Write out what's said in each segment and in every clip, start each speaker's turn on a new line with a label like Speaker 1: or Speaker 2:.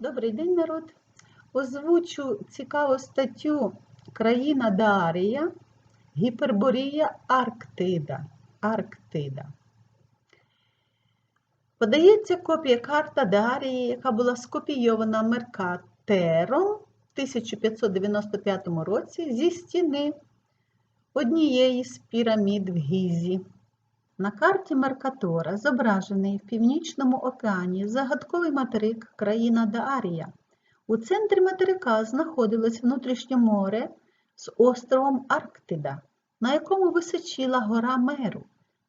Speaker 1: Добрий день, народ. Озвучу цікаву статтю Країна Дарія, Гіперборія Арктида. Арктида. Подається копія карта Дарії, яка була скопійована Меркатером в 1595 році зі стіни однієї з пірамід в Гізі. На карті Меркатора зображений в Північному океані загадковий материк країна Даарія. У центрі материка знаходилось внутрішнє море з островом Арктида, на якому височила гора Меру.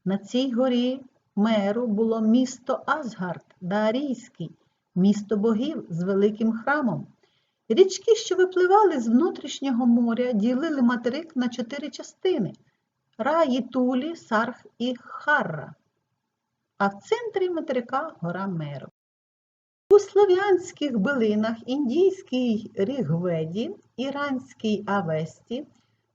Speaker 1: На цій горі Меру було місто Асгард, Даарійський, місто богів з великим храмом. Річки, що випливали з внутрішнього моря, ділили материк на чотири частини. Раї, Тулі, Сарх і Харра, а в центрі материка гора Меру. У слов'янських билинах, індійській Рігведі, іранській Авесті,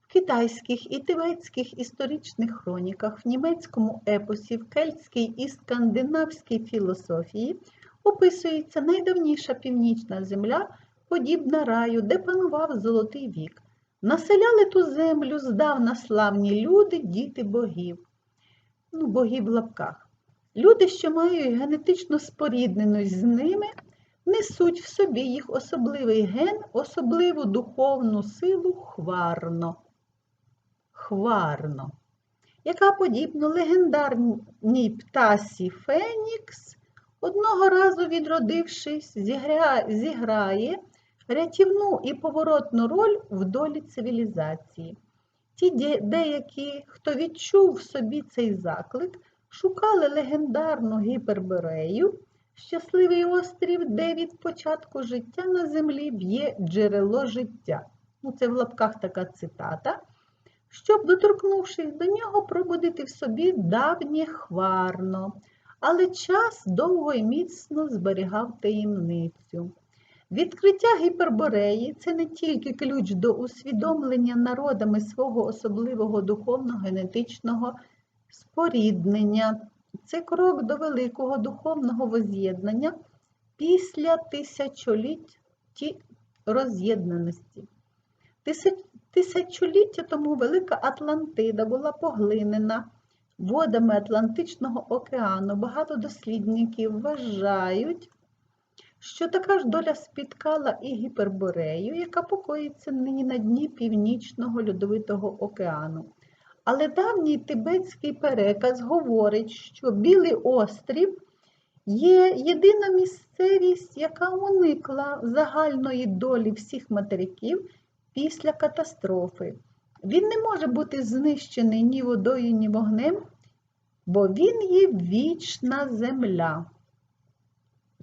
Speaker 1: в китайських і тибетських історичних хроніках, в німецькому епосі, в кельтській і скандинавській філософії описується найдавніша північна земля, подібна раю, де панував золотий вік. Населяли ту землю здавна славні люди, діти богів. Ну, богів в лапках. Люди, що мають генетичну спорідненість з ними, несуть в собі їх особливий ген, особливу духовну силу хварно. Хварно, яка подібно легендарній птасі Фенікс, одного разу відродившись, зіграє, зіграє рятівну і поворотну роль в долі цивілізації. Ті деякі, хто відчув в собі цей заклик, шукали легендарну гіперборею, щасливий острів, де від початку життя на землі б'є джерело життя. Ну, Це в лапках така цитата. Щоб, доторкнувшись до нього, пробудити в собі давнє хварно, але час довго і міцно зберігав таємницю. Відкриття гіпербореї це не тільки ключ до усвідомлення народами свого особливого духовно-генетичного споріднення, це крок до великого духовного воз'єднання після тисячоліть роз'єднаності. Тисячоліття тому Велика Атлантида була поглинена водами Атлантичного океану. Багато дослідників вважають, що така ж доля спіткала і гіперборею, яка покоїться нині на дні Північного Льодовитого океану. Але давній тибетський переказ говорить, що Білий острів є єдина місцевість, яка уникла загальної долі всіх материків після катастрофи. Він не може бути знищений ні водою, ні вогнем, бо він є вічна земля.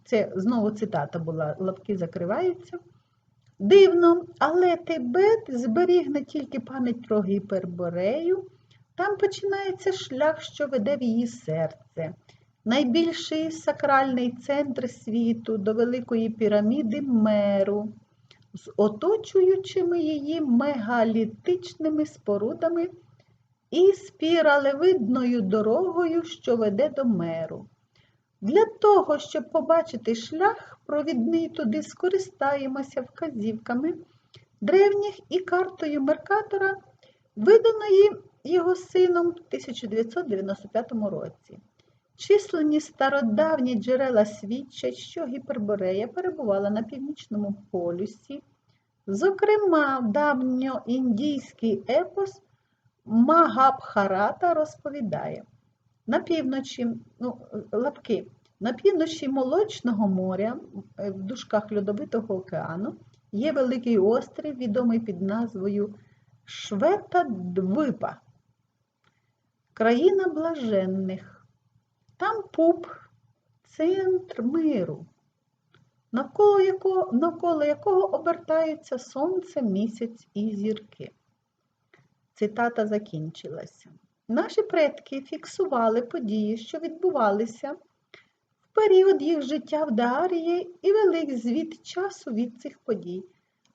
Speaker 1: Це знову цитата була, лапки закриваються. Дивно, але Тибет зберіг не тільки пам'ять про гіперборею, там починається шлях, що веде в її серце. Найбільший сакральний центр світу до Великої піраміди Меру, з оточуючими її мегалітичними спорудами і спіралевидною дорогою, що веде до меру. Для того, щоб побачити шлях, провідний туди скористаємося вказівками древніх і картою Меркатора, виданої його сином в 1995 році. Численні стародавні джерела свідчать, що гіперборея перебувала на північному полюсі. Зокрема, давньоіндійський епос Магабхарата розповідає, на півночі, ну, лапки, на півночі Молочного моря, в дужках Льодовитого океану, є великий острів, відомий під назвою Швета-Двипа, країна блаженних. Там пуп, центр миру, навколо якого, навколо якого обертаються сонце, місяць і зірки. Цитата закінчилася. Наші предки фіксували події, що відбувалися в період їх життя в Дарії і велик звіт часу від цих подій.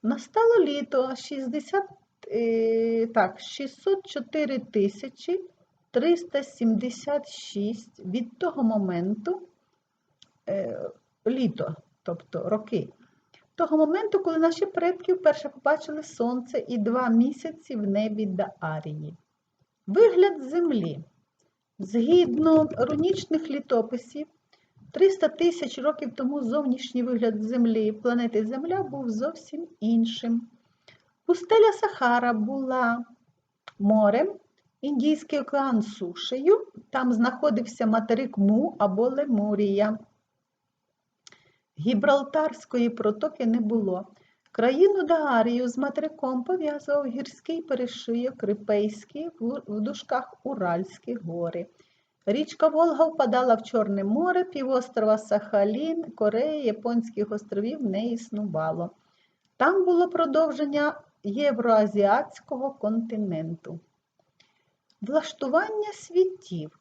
Speaker 1: Настало літо 60, е, так, 604 тисячі 376 від того моменту е, літо, тобто роки, того моменту, коли наші предки вперше побачили сонце і два місяці в небі Даарії. Вигляд Землі. Згідно рунічних літописів, 300 тисяч років тому зовнішній вигляд Землі, планети Земля, був зовсім іншим. Пустеля Сахара була морем, Індійський океан сушею, там знаходився материк Му або Лемурія. Гібралтарської протоки не було. Країну Даарію з материком пов'язував гірський перешийок Рипейський в дужках Уральські гори. Річка Волга впадала в Чорне море, півострова Сахалін, Кореї, Японських островів не існувало. Там було продовження Євроазіатського континенту. Влаштування світів.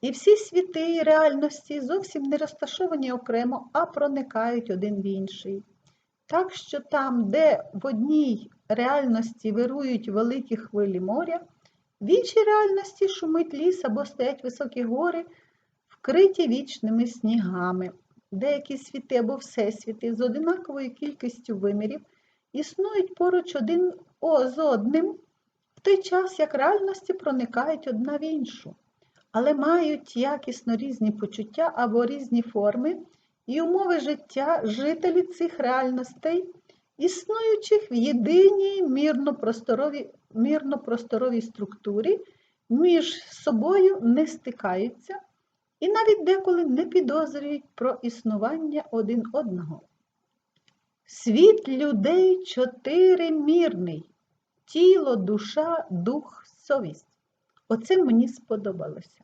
Speaker 1: І всі світи реальності зовсім не розташовані окремо, а проникають один в інший. Так що там, де в одній реальності вирують великі хвилі моря, в іншій реальності шумить ліс або стоять високі гори, вкриті вічними снігами. Деякі світи або всесвіти з одинаковою кількістю вимірів існують поруч один о, з одним, в той час як реальності проникають одна в іншу, але мають якісно різні почуття або різні форми і умови життя жителі цих реальностей, існуючих в єдиній мірно-просторовій мірно-просторовій структурі, між собою не стикаються і навіть деколи не підозрюють про існування один одного. Світ людей чотиримірний тіло, душа, дух, совість. Оце мені сподобалося.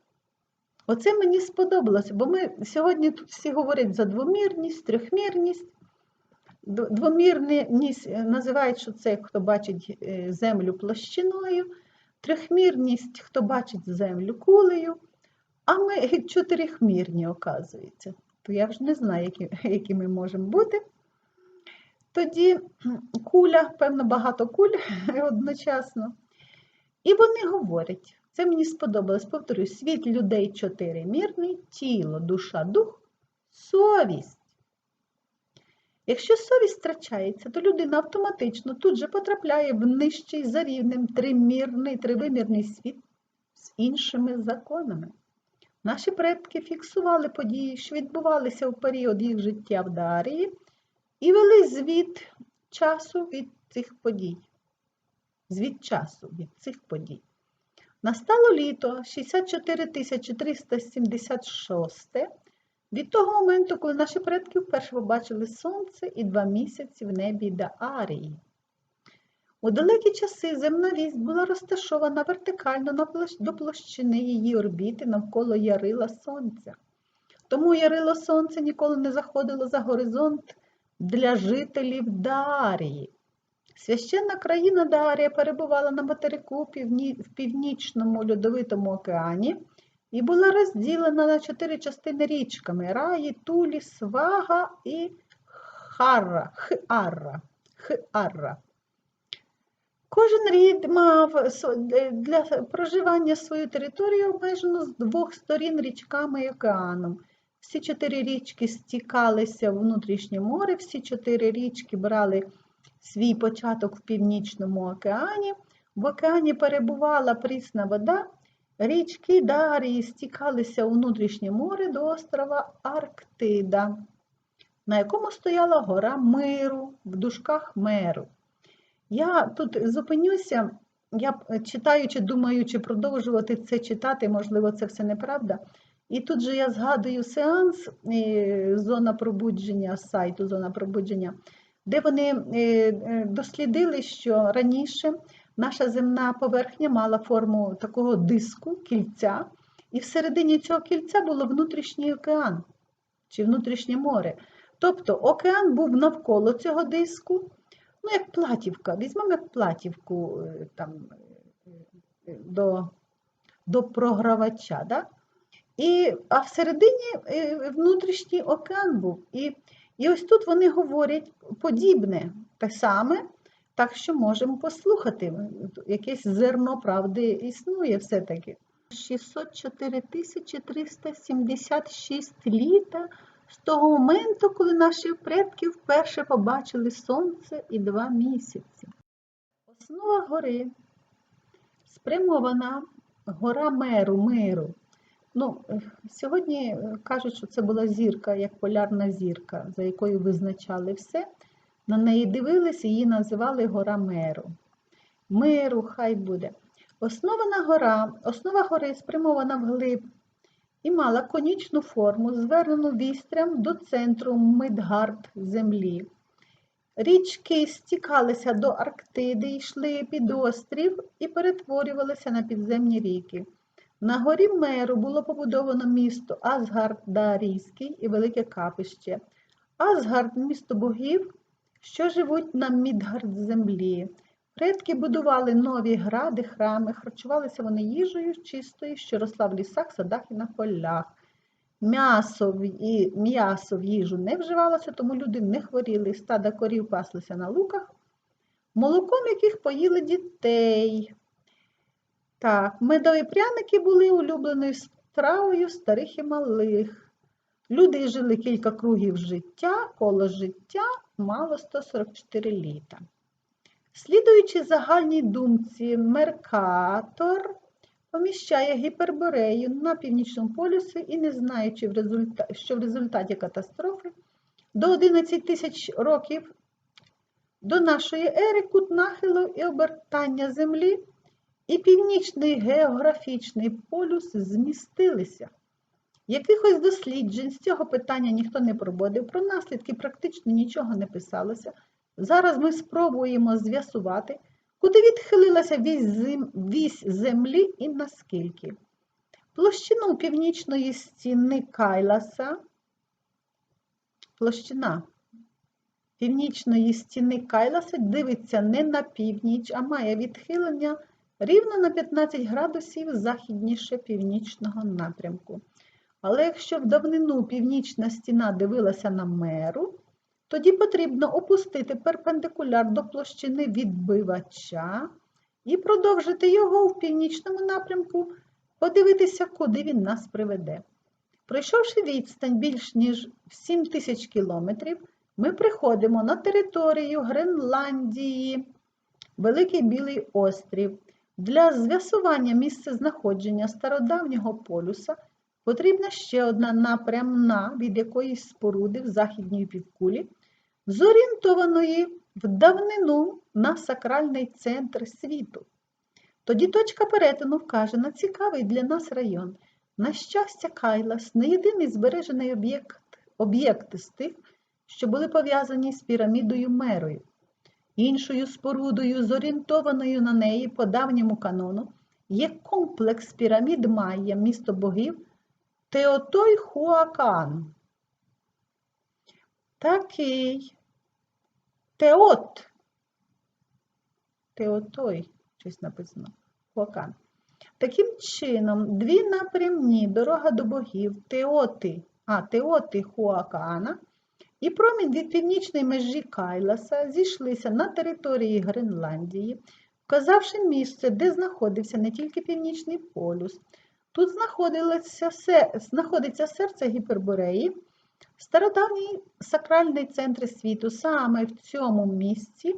Speaker 1: Оце мені сподобалося, бо ми сьогодні тут всі говорять за двомірність, трьохмірність. Двомірність називають, що це хто бачить е, землю площиною, трьохмірність, хто бачить землю кулею, а ми чотирихмірні, оказується. То я вже не знаю, які, які ми можемо бути. Тоді куля, певно, багато куль одночасно. І вони говорять, це мені сподобалось, повторюю, світ людей чотиримірний, тіло, душа, дух, совість. Якщо совість втрачається, то людина автоматично тут же потрапляє в нижчий за рівнем тримірний, тривимірний світ з іншими законами. Наші предки фіксували події, що відбувалися в період їх життя в Дарії, і вели звіт часу від цих подій. Звіт часу від цих подій. Настало літо 64 376 від того моменту, коли наші предки вперше побачили сонце і два місяці в небі Даарії. У далекі часи земна вість була розташована вертикально до площини її орбіти навколо ярила Сонця. Тому ярило Сонця ніколи не заходило за горизонт для жителів Даарії. Священна країна Даарія перебувала на материку в Північному Льодовитому океані і була розділена на чотири частини річками Раї, Тулі, Свага і Харра, Харра. Харра. Кожен рід мав для проживання свою територію обмежену з двох сторін річками і океаном. Всі чотири річки стікалися в внутрішнє море, всі чотири річки брали свій початок в Північному океані. В океані перебувала прісна вода, річки Дарії стікалися у внутрішнє море до острова Арктида, на якому стояла гора Миру, в дужках Меру. Я тут зупинюся, я читаючи, думаючи, продовжувати це читати, можливо, це все неправда. І тут же я згадую сеанс зона пробудження сайту Зона пробудження, де вони е, е, дослідили, що раніше наша земна поверхня мала форму такого диску, кільця, і всередині цього кільця було внутрішній океан чи внутрішнє море. Тобто океан був навколо цього диску, ну, як платівка, візьмемо як платівку е, там, до до програвача. Да? І, А всередині внутрішній океан був. І і ось тут вони говорять подібне, те саме, так що можемо послухати, якесь зерно правди існує все-таки. 604 376 літа з того моменту, коли наші предки вперше побачили сонце і два місяці. Основа гори спрямована гора Меру, Миру. Ну, сьогодні е, кажуть, що це була зірка, як полярна зірка, за якою визначали все. На неї дивились і її називали гора Меру. Миру, хай буде. Основана гора, основа гори спрямована вглиб і мала конічну форму, звернену вістрям до центру Мидгард землі. Річки стікалися до Арктиди, йшли під острів і перетворювалися на підземні ріки. На горі Меру було побудовано місто Асгард-Дарійський і Велике Капище. Асгард – місто богів, що живуть на Мідгард землі. Предки будували нові гради, храми, харчувалися вони їжею чистою, що росла в лісах, садах і на полях. М'ясо в, і, м'ясо в їжу не вживалося, тому люди не хворіли, стада корів паслися на луках, молоком яких поїли дітей. Так, медові пряники були улюбленою стравою старих і малих. Люди жили кілька кругів життя, коло життя мало 144 літа. Слідуючи загальній думці, Меркатор поміщає гіперборею на північному полюсі і, не знаючи, в результа... що в результаті катастрофи до 11 тисяч років до нашої ери кут нахилу і обертання Землі і північний географічний полюс змістилися. Якихось досліджень з цього питання ніхто не проводив, про наслідки практично нічого не писалося. Зараз ми спробуємо з'ясувати, куди відхилилася вісь, зем... вісь землі і наскільки. Площину північної стіни Кайласа, площина північної стіни Кайласа дивиться не на північ, а має відхилення рівно на 15 градусів західніше північного напрямку. Але якщо в давнину північна стіна дивилася на меру, тоді потрібно опустити перпендикуляр до площини відбивача і продовжити його в північному напрямку, подивитися, куди він нас приведе. Пройшовши відстань більш ніж 7 тисяч кілометрів, ми приходимо на територію Гренландії, Великий Білий острів. Для з'ясування місцезнаходження стародавнього полюса потрібна ще одна напрямна від якоїсь споруди в західній півкулі, зорієнтованої в давнину на сакральний центр світу. Тоді точка перетину вкаже на цікавий для нас район. На щастя, Кайлас не єдиний збережений об'єкт об'єкт з тих, що були пов'язані з пірамідою Мерою. Іншою спорудою, зорієнтованою на неї по давньому канону, є комплекс пірамід Майя, місто богів Теотой Хуакан. Такий Теот. Теотой, щось написано. Хуакан. Таким чином, дві напрямні дорога до богів Теоти, а Теоти Хуакана і промінь від північної межі Кайласа зійшлися на території Гренландії, вказавши місце, де знаходився не тільки північний полюс. Тут знаходилося, знаходиться серце Гіпербореї, стародавній сакральний центр світу. Саме в цьому місці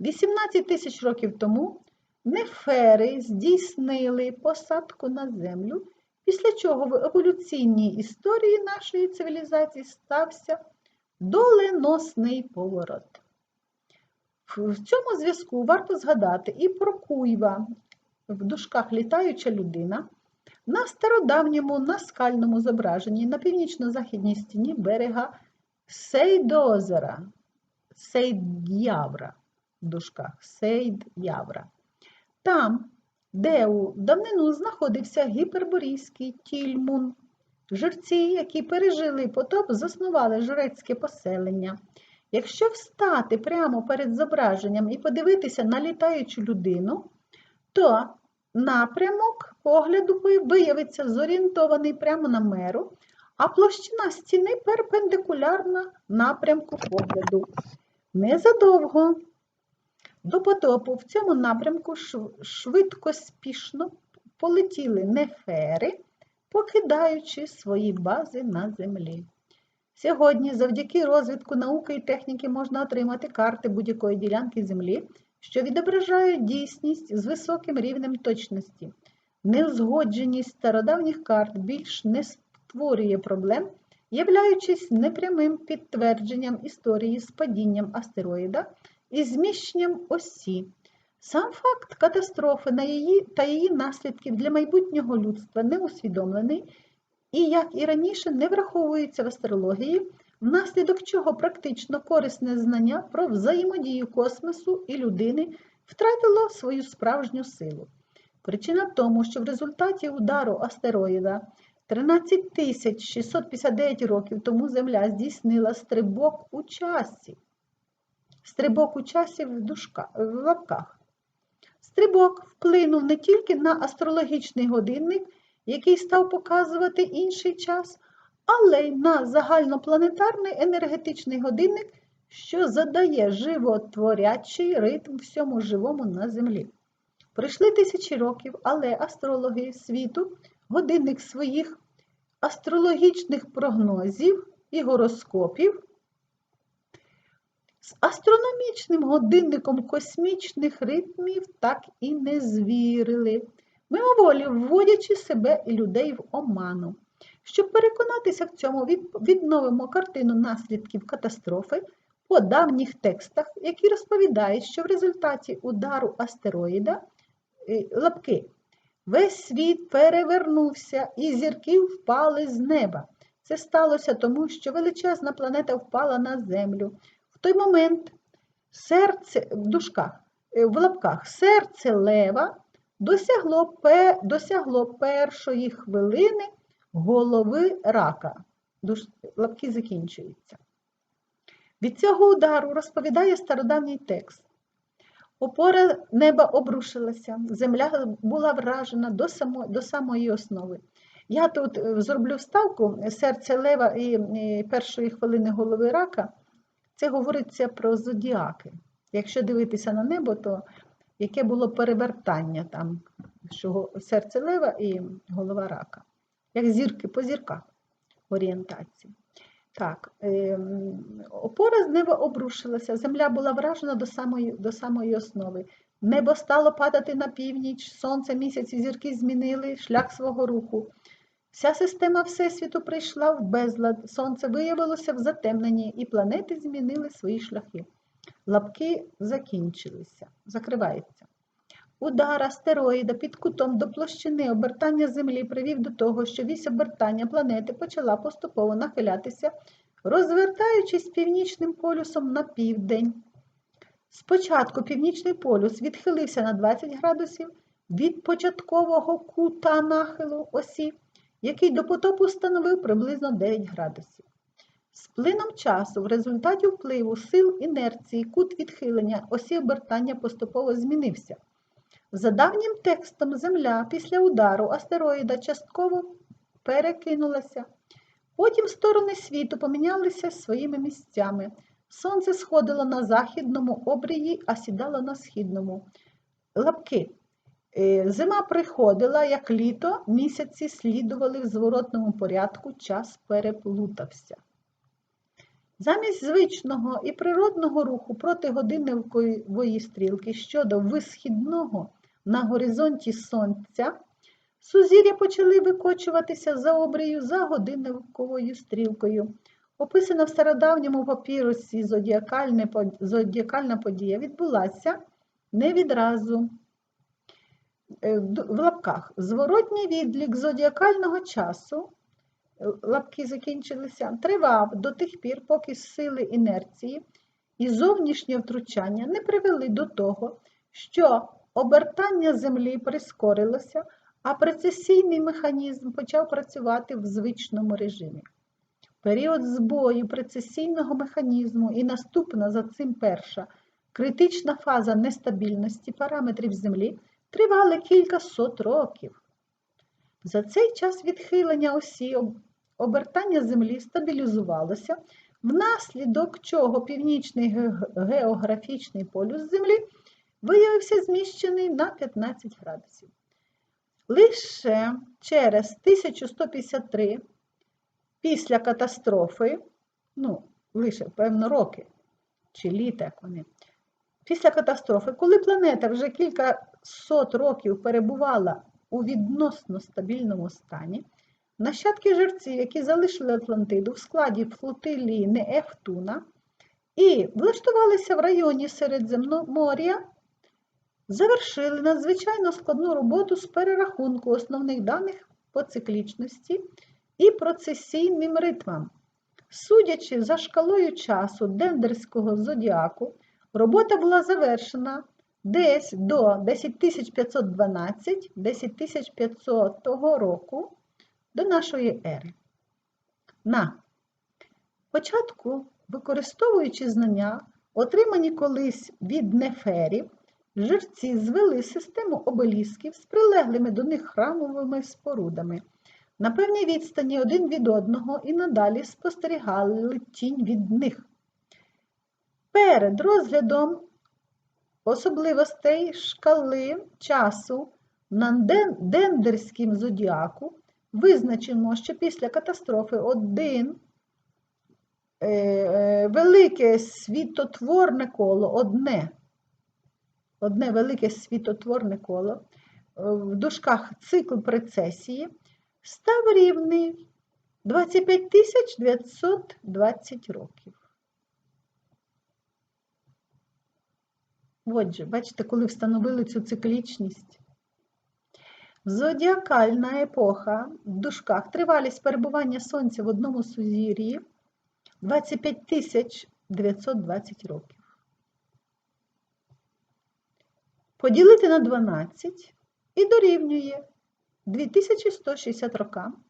Speaker 1: 18 тисяч років тому нефери здійснили посадку на землю, після чого в еволюційній історії нашої цивілізації стався доленосний поворот. В цьому зв'язку варто згадати і про Куйва в дужках літаюча людина на стародавньому наскальному зображенні на північно-західній стіні берега Сейдозера, Сейд'явра в дужках Сейд-Явра. Там, де у давнину знаходився гіперборійський тільмун, жерці, які пережили потоп, заснували жрецьке поселення. Якщо встати прямо перед зображенням і подивитися на літаючу людину, то напрямок погляду виявиться зорієнтований прямо на меру, а площина стіни перпендикулярна напрямку погляду. Незадовго до потопу в цьому напрямку швидко спішно полетіли нефери, покидаючи свої бази на землі. Сьогодні, завдяки розвитку науки і техніки, можна отримати карти будь-якої ділянки землі, що відображають дійсність з високим рівнем точності. Неузгодженість стародавніх карт більш не створює проблем, являючись непрямим підтвердженням історії з падінням астероїда і зміщенням осі. Сам факт катастрофи на її та її наслідків для майбутнього людства не усвідомлений і, як і раніше, не враховується в астрології, внаслідок чого практично корисне знання про взаємодію космосу і людини втратило свою справжню силу. Причина в тому, що в результаті удару астероїда 13 659 років тому Земля здійснила стрибок у часі. Стрибок у часі в, дужка, в лапках. Стрибок вплинув не тільки на астрологічний годинник, який став показувати інший час, але й на загальнопланетарний енергетичний годинник, що задає животворячий ритм всьому живому на Землі. Пройшли тисячі років, але астрологи світу годинник своїх астрологічних прогнозів і гороскопів з астрономічним годинником космічних ритмів так і не звірили, мимоволі вводячи себе і людей в оману. Щоб переконатися в цьому, відновимо картину наслідків катастрофи по давніх текстах, які розповідають, що в результаті удару астероїда е, лапки весь світ перевернувся і зірки впали з неба. Це сталося тому, що величезна планета впала на землю. Той момент серце в е, в лапках серце лева досягло, досягло першої хвилини голови рака. Душ, лапки закінчуються. Від цього удару розповідає стародавній текст. Опора неба обрушилася, земля була вражена до, само, до самої основи. Я тут е, зроблю вставку серце лева і першої хвилини голови рака. Це говориться про зодіаки. Якщо дивитися на небо, то яке було перевертання там, що серце лева і голова рака, як зірки по зірках орієнтації. Так, е, опора з неба обрушилася, земля була вражена до самої, до самої основи. Небо стало падати на північ, сонце, місяць і зірки змінили шлях свого руху. Вся система Всесвіту прийшла в безлад, сонце виявилося в затемненні, і планети змінили свої шляхи. Лапки закінчилися, закриваються. Удар астероїда під кутом до площини обертання Землі привів до того, що вісь обертання планети почала поступово нахилятися, розвертаючись північним полюсом на південь. Спочатку північний полюс відхилився на 20 градусів від початкового кута нахилу осі, який до потопу становив приблизно 9 градусів. З плином часу в результаті впливу сил інерції кут відхилення осі обертання поступово змінився. За давнім текстом Земля після удару астероїда частково перекинулася. Потім сторони світу помінялися своїми місцями. Сонце сходило на західному обрії, а сідало на східному. Лапки. Е, зима приходила, як літо, місяці слідували в зворотному порядку, час переплутався. Замість звичного і природного руху проти годинникової стрілки щодо висхідного на горизонті сонця, сузір'я почали викочуватися за обрію за годинниковою стрілкою. Описана в стародавньому папірусі зодіакальна подія відбулася не відразу. Е, в лапках зворотній відлік зодіакального часу, е, лапки закінчилися, тривав до тих пір, поки сили інерції і зовнішнє втручання не привели до того, що обертання Землі прискорилося, а прецесійний механізм почав працювати в звичному режимі. Період збою прецесійного механізму і наступна за цим перша критична фаза нестабільності параметрів Землі тривали кілька сот років. За цей час відхилення осі обертання Землі стабілізувалося, внаслідок чого північний географічний полюс Землі виявився зміщений на 15 градусів. Лише через 1153 після катастрофи ну, лише, певно, роки чи літа, як вони. Після катастрофи, коли планета вже кілька сот років перебувала у відносно стабільному стані, нащадки жерців, які залишили Атлантиду в складі флотилії Неефтуна і влаштувалися в районі Середземномор'я, завершили надзвичайно складну роботу з перерахунку основних даних по циклічності і процесійним ритмам. Судячи за шкалою часу дендерського зодіаку, робота була завершена десь до 10512-10500 року до нашої ери. На початку, використовуючи знання, отримані колись від неферів, жерці звели систему обелісків з прилеглими до них храмовими спорудами. На певній відстані один від одного і надалі спостерігали тінь від них. Перед розглядом особливостей шкали часу на ден- дендерськім зодіаку визначено, що після катастрофи один е, е, велике світотворне коло, одне, одне велике світотворне коло, е, в дужках цикл прецесії, став рівний 25 920 років. Отже, бачите, коли встановили цю циклічність. Зодіакальна епоха в дужках. Тривалість перебування Сонця в одному сузір'ї 25 920 років. Поділити на 12 і дорівнює 2160 рокам.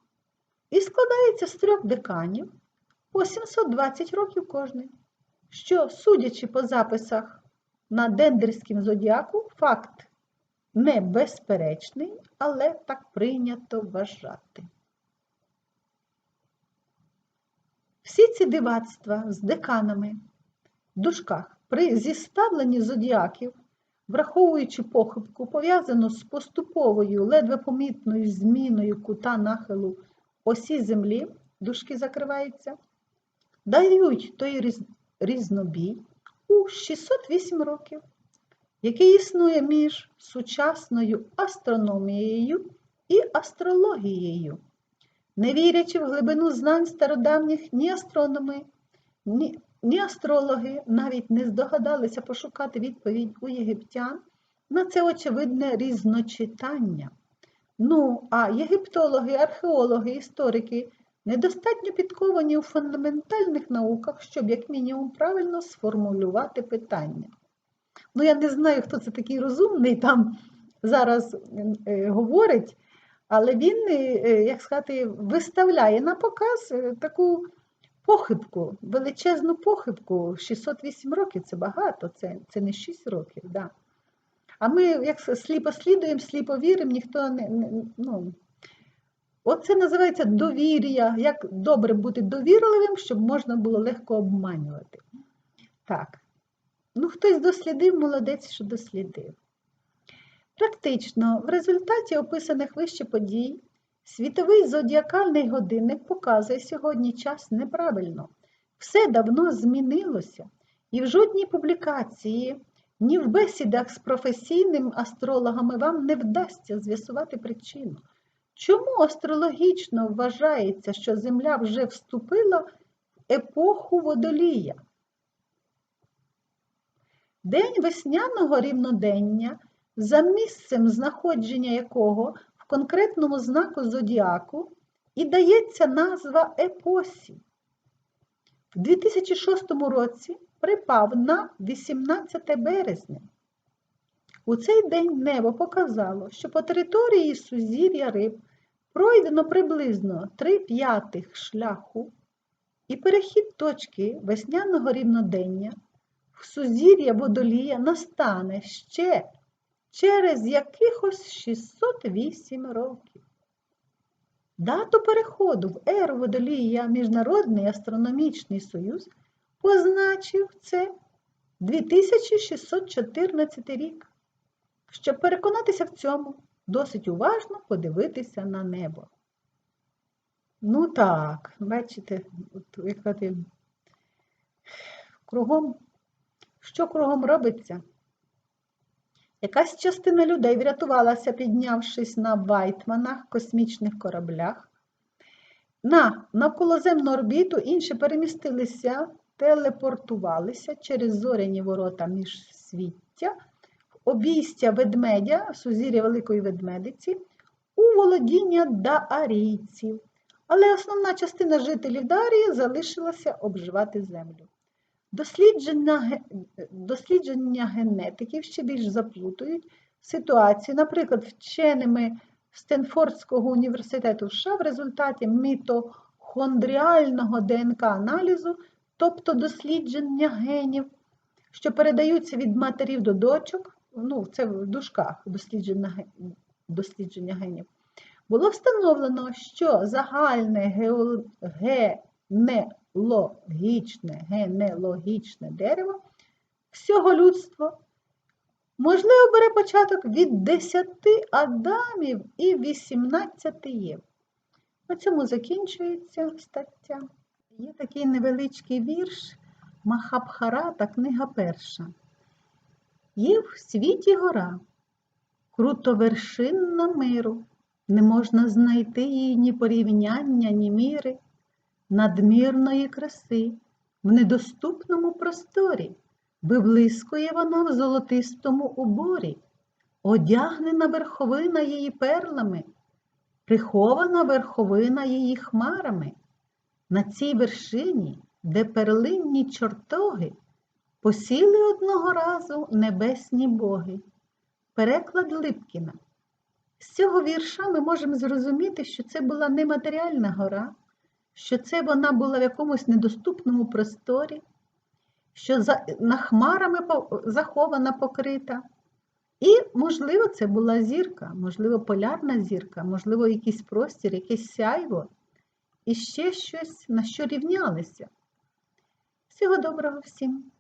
Speaker 1: І складається з трьох деканів. По 720 років кожний, що, судячи по записах на дендерському зодіаку, факт не безперечний, але так прийнято вважати. Всі ці дивацтва з деканами в дужках при зіставленні зодіаків, враховуючи похибку, пов'язану з поступовою, ледве помітною зміною кута нахилу осі землі, дужки закриваються, дають той різ- різнобій у 608 років, який існує між сучасною астрономією і астрологією. Не вірячи в глибину знань стародавніх ні астрономи, ні, ні астрологи навіть не здогадалися пошукати відповідь у єгиптян на це очевидне різночитання. Ну, а єгиптологи, археологи, історики недостатньо підковані у фундаментальних науках, щоб як мінімум правильно сформулювати питання. Ну, я не знаю, хто це такий розумний там зараз е, говорить, але він, е, е, як сказати, виставляє на показ таку похибку, величезну похибку. 608 років це багато, це, це не 6 років. Да. А ми, як сліпо слідуємо, сліпо віримо, ніхто не, не ну, Оце називається довір'я. Як добре бути довірливим, щоб можна було легко обманювати. Так. Ну, хтось дослідив, молодець, що дослідив. Практично, в результаті описаних вище подій, світовий зодіакальний годинник показує сьогодні час неправильно. Все давно змінилося, і в жодній публікації, ні в бесідах з професійними астрологами вам не вдасться з'ясувати причину. Чому астрологічно вважається, що Земля вже вступила в епоху водолія? День весняного рівнодення, за місцем знаходження якого в конкретному знаку зодіаку і дається назва епосі. В 2006 році припав на 18 березня. У цей день небо показало, що по території сузір'я риб пройдено приблизно 3 п'ятих шляху, і перехід точки весняного рівнодення в сузір'я водолія настане ще через якихось 608 років. Дату переходу в еру водолія Міжнародний астрономічний союз позначив це 2614 рік. Щоб переконатися в цьому, досить уважно подивитися на небо. Ну так, бачите, от, як сказати, Кругом, що кругом робиться? Якась частина людей врятувалася, піднявшись на Вайтманах, космічних кораблях. На навколоземну орбіту інші перемістилися, телепортувалися через зоряні ворота міжсвіття, обійстя ведмедя, сузір'я Великої Ведмедиці, у володіння даарійців. Але основна частина жителів Дарії залишилася обживати землю. Дослідження, дослідження генетиків ще більш заплутують ситуацію. Наприклад, вченими Стенфордського університету США в результаті мітохондріального ДНК-аналізу, тобто дослідження генів, що передаються від матерів до дочок, ну, це в дужках дослідження, дослідження генів, було встановлено, що загальне гео- генеалогічне, генеалогічне дерево всього людства можливо бере початок від 10 Адамів і 18 Єв. На цьому закінчується стаття. Є такий невеличкий вірш Махабхарата, книга перша. Є в світі гора, крутовершинна миру, не можна знайти їй ні порівняння, ні міри, надмірної краси. В недоступному просторі, виблискує вона в золотистому уборі, одягнена верховина її перлами, прихована верховина її хмарами. На цій вершині, де перлинні чортоги, посіли одного разу небесні боги. Переклад Липкіна. З цього вірша ми можемо зрозуміти, що це була нематеріальна гора, що це вона була в якомусь недоступному просторі, що за, на хмарами захована, покрита. І, можливо, це була зірка, можливо, полярна зірка, можливо, якийсь простір, якесь сяйво, і ще щось, на що рівнялися. Всього доброго всім!